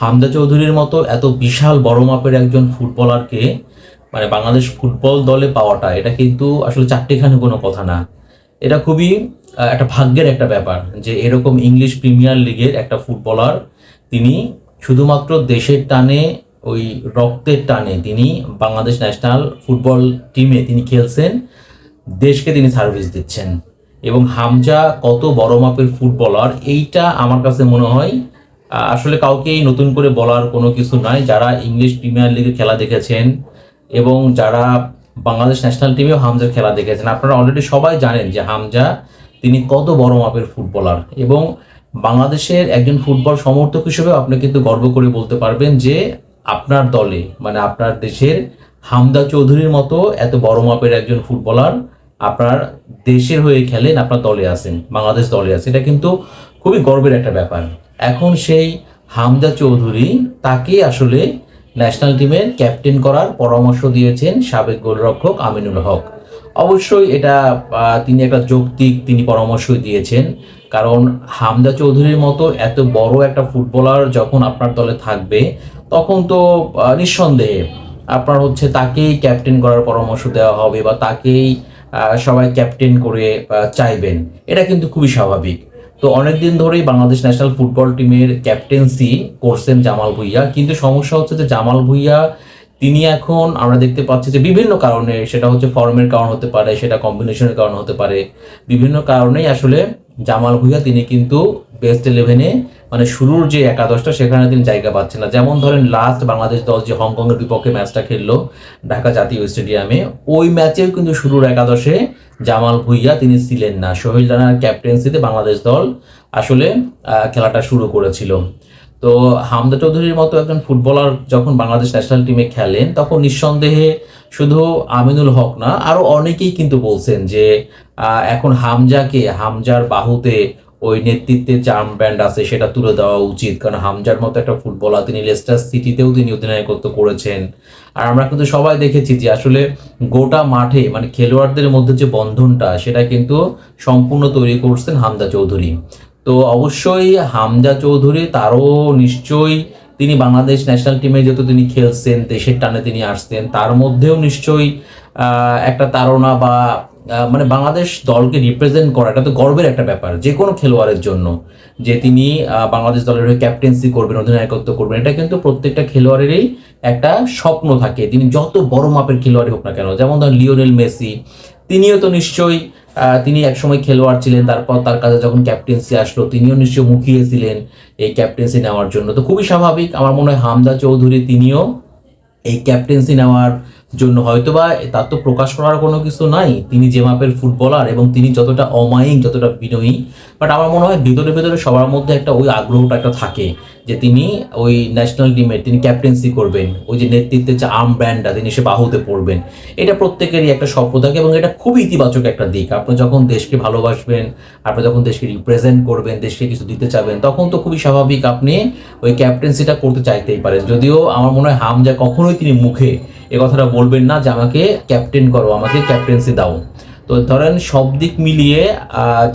হামদা চৌধুরীর মতো এত বিশাল বড় মাপের একজন ফুটবলারকে মানে বাংলাদেশ ফুটবল দলে পাওয়াটা, এটা কিন্তু আসলে চারটিখানি কোনো কথা না। এটা খুবই একটা ভাগ্যের একটা ব্যাপার যে এরকম ইংলিশ প্রিমিয়ার লিগের একটা ফুটবলার তিনি শুধুমাত্র দেশের টানে, ওই রক্তের টানে তিনি বাংলাদেশ ন্যাশনাল ফুটবল টিমে তিনি খেলছেন, দেশকে তিনি সার্ভিস দিচ্ছেন। এবং হামজা কত বড় মাপের ফুটবলার, এইটা আমার কাছে মনে হয় আসলে কাউকেই নতুন করে বলার কোনো কিছু নয় যারা ইংলিশ প্রিমিয়ার লিগে খেলা দেখেছেন এবং যারা বাংলাদেশ ন্যাশনাল টিমেও হামজার খেলা দেখেছেন, আপনারা অলরেডি সবাই জানেন যে হামজা তিনি কত বড় মাপের ফুটবলার এবং বাংলাদেশের একজন ফুটবল সমর্থক হিসেবে আপনি কিন্তু গর্ব করে বলতে পারবেন যে আপনার দলে মানে আপনার দেশের হামদা চৌধুরীর মতো এত বড় মাপের একজন ফুটবলার আপনার দেশের হয়ে খেলেন, আপনার দলে আছেন, বাংলাদেশ দলে আছে এটা কিন্তু খুবই গর্বের একটা ব্যাপার। এখন সেই হামদা চৌধুরী তাকে আসলে ন্যাশনাল টিমের ক্যাপ্টেন করার পরামর্শ দিয়েছেন সাবেক গোলরক্ষক আমিনুল হক। অবশ্যই এটা তিনি একটা যৌক্তিক তিনি পরামর্শ দিয়েছেন। কারণ হামদা চৌধুরীর মতো এত বড় একটা ফুটবলার যখন আপনার দলে থাকবে, তখন তো নিঃসন্দেহে আপনার হচ্ছে তাকেই ক্যাপ্টেন করার পরামর্শ দেওয়া হবে বা তাকেই সবাই ক্যাপ্টেন করে চাইবেন। এটা কিন্তু খুবই স্বাভাবিক। তো অনেকদিন ধরেই বাংলাদেশ ন্যাশনাল ফুটবল টিমের ক্যাপ্টেন্সি করছেন জামাল ভুইয়া। কিন্তু সমস্যা হচ্ছে যে জামাল ভুইয়া তিনি এখন আমরা দেখতে পাচ্ছি যে বিভিন্ন কারণে, সেটা হচ্ছে ফর্মের কারণ হতে পারে, সেটা কম্বিনেশনের কারণ হতে পারে, বিভিন্ন কারণেই আসলে জামাল ভুইয়া তিনি কিন্তু বেস্ট ইলেভেনে মানে শুরুর যে একাদশটা, সেখানে তিনি জায়গা পাচ্ছেন না। যেমন ধরেন লাস্ট বাংলাদেশ দল যে হংকংয়ের বিপক্ষে ম্যাচটা খেললো ঢাকা জাতীয় স্টেডিয়ামে ওই ম্যাচেও কিন্তু শুরুর একাদশে জামাল ভুইয়া তিনি ছিলেন না। সোহেল রানার ক্যাপ্টেন্সিতে বাংলাদেশ দল আসলে খেলাটা শুরু করেছিল। তো হামদা চৌধুরীর মতো একজন ফুটবলার যখন বাংলাদেশ ন্যাশনাল টিমে খেলেন, তখন নিঃসন্দেহে শুধু আমিনুল হক না, আরও অনেকেই কিন্তু বলছেন যে এখন হামজাকে, হামজার বাহুতে ওই নেতৃত্বে চার্ম ব্যান্ড আছে, সেটা তুলে দেওয়া উচিত। কারণ হামজার মতো একটা ফুটবলার তিনি লেস্টার সিটিতেও তিনি অধিনায়কত্ব করেছেন। আর আমরা কিন্তু সবাই দেখেছি যে আসলে গোটা মাঠে মানে খেলোয়াড়দের মধ্যে যে বন্ধনটা, সেটা কিন্তু সম্পূর্ণ তৈরি করছেন হামদা চৌধুরী। তো অবশ্যই হামজা চৌধুরী, তারও নিশ্চয়ই তিনি বাংলাদেশ ন্যাশনাল টিমে যেহেতু তিনি খেলছেন, দেশের টানে তিনি আসতেন তার মধ্যেও নিশ্চয়ই একটা তাড়না বা মানে বাংলাদেশ দলকে রিপ্রেজেন্ট করা, এটা তো গর্বের একটা ব্যাপার। যে কোনো খেলোয়াড়ের জন্য, যে তিনি বাংলাদেশ দলের হয়ে ক্যাপ্টেন্সি করবেন, অধিনায়কত্ব করবেন, এটা কিন্তু প্রত্যেকটা খেলোয়াড়েরই একটা স্বপ্ন থাকে। তিনি যত বড় মাপের খেলোয়াড়ই হোক না কেন, যেমন ধরেন লিওনেল মেসি, তিনিও তো নিশ্চয়ই তিনি একসময় খেলোয়াড় ছিলেন, তারপর তার কাছে যখন ক্যাপ্টেন্সি আসলো, তিনিও নিশ্চয়ই মুখিয়েছিলেন এই ক্যাপ্টেন্সি নেওয়ার জন্য। তো খুবই স্বাভাবিক, আমার মনে হয় হামদা চৌধুরী তিনিও এই ক্যাপ্টেন্সি নেওয়ার জন্য হয়তোবা তার তো প্রকাশ করার কোনো কিছু নাই। তিনি যে মাপের ফুটবলার এবং তিনি যতটা অমায়িক, যতটা বিনয়ী বাট আমার মনে হয় ভিতরে, ভেতরে সবার মধ্যে একটা ওই আগ্রহটা একটা থাকে যে তিনি ওই ন্যাশনাল টিমের তিনি ক্যাপ্টেন্সি করবেন। ওই যে নেতৃত্বের যে আর্ম ব্যান্ডটা তিনি সে বাহুতে পড়বেন। এটা প্রত্যেকেরই একটা স্বপ্ন থাকে এবং এটা খুবই ইতিবাচক একটা দিক। আপনি যখন দেশকে ভালোবাসবেন, আপনি যখন দেশকে রিপ্রেজেন্ট করবেন, দেশকে কিছু দিতে চাবেন, তখন তো খুবই স্বাভাবিক আপনি ওই ক্যাপ্টেন্সিটা করতে চাইতেই পারেন। যদিও আমার মনে হয় হাম হামজা কখনোই তিনি মুখে এ কথাটা বলবেন না যে আমাকে ক্যাপ্টেন করো, আমাকে ক্যাপ্টেন্সি দাও। তো ধরেন সব দিক মিলিয়ে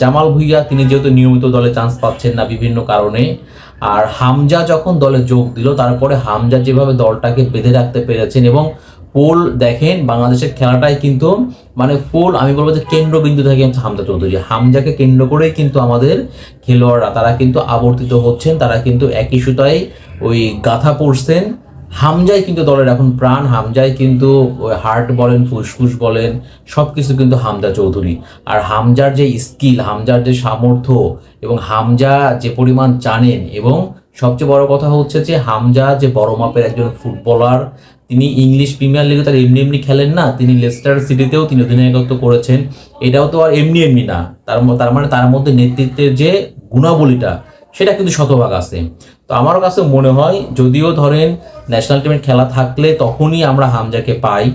জামাল ভুইয়া তিনি যেহেতু নিয়মিত দলে চান্স পাচ্ছেন না বিভিন্ন কারণে, আর হামজা যখন দলে যোগ দিল, তারপরে হামজা যেভাবে দলটাকে বেঁধে রাখতে পেরেছেন এবং পোল দেখেন, বাংলাদেশের খেলাটাই কিন্তু মানে পোল, আমি বলব যে কেন্দ্রবিন্দু থাকে হচ্ছে হামজা চৌধুরী। হামজাকে কেন্দ্র করেই কিন্তু আমাদের খেলোয়াড়রা, তারা কিন্তু আবর্তিত হচ্ছেন, তারা কিন্তু একই সুতায় ওই গাথা পড়ছেন হামজাই কিন্তু দলের এখন প্রাণ, হামজাই কিন্তু হার্ট বলেন, ফুসফুস বলেন সব কিছু কিন্তু হামজা চৌধুরী। আর হামজার যে স্কিল, হামজার যে সামর্থ্য এবং হামজা যে পরিমাণ জানেন এবং সবচেয়ে বড় কথা হচ্ছে যে হামজা যে বড় মাপের একজন ফুটবলার, তিনি ইংলিশ প্রিমিয়ার লিগে তার এমনি এমনি খেলেন না, তিনি লেস্টার সিটিতেও তিনি অধিনায়কত্ব করেছেন। এটাও তো আর এমনি এমনি না, তার তার মানে তার মধ্যে নেতৃত্বের যে গুণাবলীটা সেটা কিন্তু শতভাগ আছে। তো আমার কাছে মনে হয়, যদিও ধরেন ন্যাশনাল টিমের খেলা থাকলে তখনই আমরা হামজাকে পাই।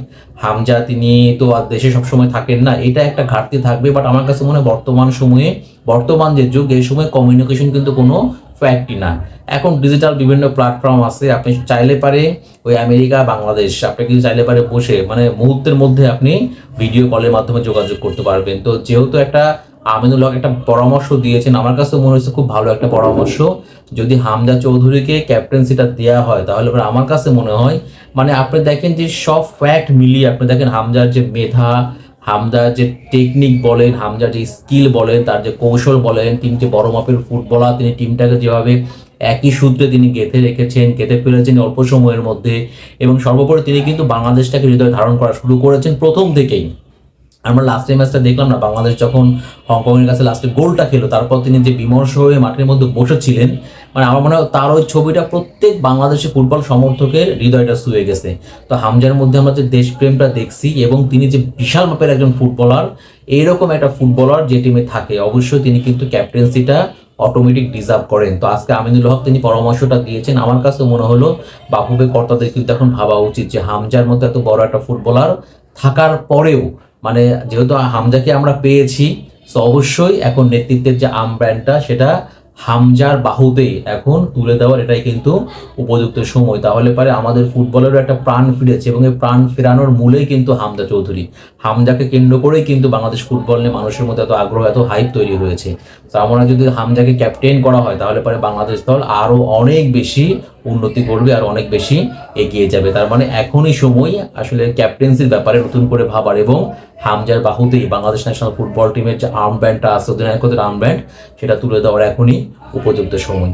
হামজা তিনি তো আর দেশে সবসময় থাকেন না, এটা একটা ঘাটতি থাকবে। বাট আমার কাছে মনে হয় বর্তমান সময়ে, বর্তমান যে যুগ, এই সময় কমিউনিকেশন কিন্তু কোনো ফ্যাক্টই না। এখন ডিজিটাল বিভিন্ন প্ল্যাটফর্ম আছে, আপনি চাইলে পারে ওই আমেরিকা, বাংলাদেশ, আপনি কিন্তু চাইলে পারে বসে মানে মুহূর্তের মধ্যে আপনি ভিডিও কলের মাধ্যমে যোগাযোগ করতে পারবেন। তো যেহেতু একটা আমিনুল হক একটা পরামর্শ দিয়েছেন। আমার কাছে মনে হচ্ছে খুব ভালো একটা পরামর্শ। যদি হামজা চৌধুরীকে ক্যাপ্টেন্সিটা দেওয়া হয়, তাহলে আমার কাছে মনে হয় মানে আপনি দেখেন যে সব ফ্যাক্ট মিলিয়ে আপনি দেখেন হামজার যে মেধা, হামজার যে টেকনিক বলেন, হামজার যে স্কিল বলেন, তার যে কৌশল বলেন, তিনি যে বড় মাপের ফুটবলার তিনি টিমটাকে যেভাবে একই সূত্রে তিনি গেঁথে রেখেছেন, গেঁথে ফেলেছেন অল্প সময়ের মধ্যে এবং সর্বোপরি তিনি কিন্তু বাংলাদেশটাকে হৃদয় ধারণ করা শুরু করেছেন প্রথম থেকেই। আমরা লাস্টের ম্যাচটা দেখলাম না, বাংলাদেশ যখন হংকংয়ের কাছে লাস্টে গোলটা খেলো, তারপর তিনি যে বিমর্ষ হয়ে মাঠের মধ্যে বসেছিলেন মানে আমার মনে হয় তার ওই ছবিটা প্রত্যেক বাংলাদেশি ফুটবল সমর্থকের হৃদয়টা শুয়ে গেছে। তো হামজার মধ্যে আমরা যে দেশপ্রেমটা দেখছি এবং তিনি যে বিশাল মাপের একজন ফুটবলার, এইরকম একটা ফুটবলার যে টিমে থাকে, অবশ্যই তিনি কিন্তু ক্যাপ্টেন্সিটা অটোমেটিক ডিজার্ভ করেন। তো আজকে আমিনুল হক তিনি পরামর্শটা দিয়েছেন, আমার কাছে মনে হলো বাফুবে কর্তাদের কিন্তু এখন ভাবা উচিত যে হামজার মতো এত বড় একটা ফুটবলার থাকার পরেও মানে যেহেতু হামজাকে আমরা পেয়েছি, তো অবশ্যই এখন নেতৃত্বের যে আম ব্র্যান্ডটা সেটা হামজার বাহুতে এখন তুলে দেওয়ার এটাই কিন্তু উপযুক্ত সময়। তাহলে পারে আমাদের ফুটবলেরও একটা প্রাণ ফিরেছে এবং এই প্রাণ ফেরানোর মূলেই কিন্তু হামজা চৌধুরী। হামজাকে কেন্দ্র করেই কিন্তু বাংলাদেশ ফুটবল নিয়ে মানুষের মধ্যে এত আগ্রহ, এত হাইপ তৈরি হয়েছে। তো আমরা যদি হামজাকে ক্যাপ্টেন করা হয়, তাহলে পরে বাংলাদেশ দল আরও অনেক বেশি উন্নতি করবে আর অনেক বেশি এগিয়ে যাবে। তার মানে এখনই সময় আসলে ক্যাপ্টেন্সির ব্যাপারে নতুন করে ভাবার এবং হামজার বাহুতেই বাংলাদেশ ন্যাশনাল ফুটবল টিমের যে আর্ম ব্যান্ডটা আছে, অধিনায়কদের আর্ম ব্যান্ড সেটা তুলে দেওয়ার এখনই উপযুক্ত সময়।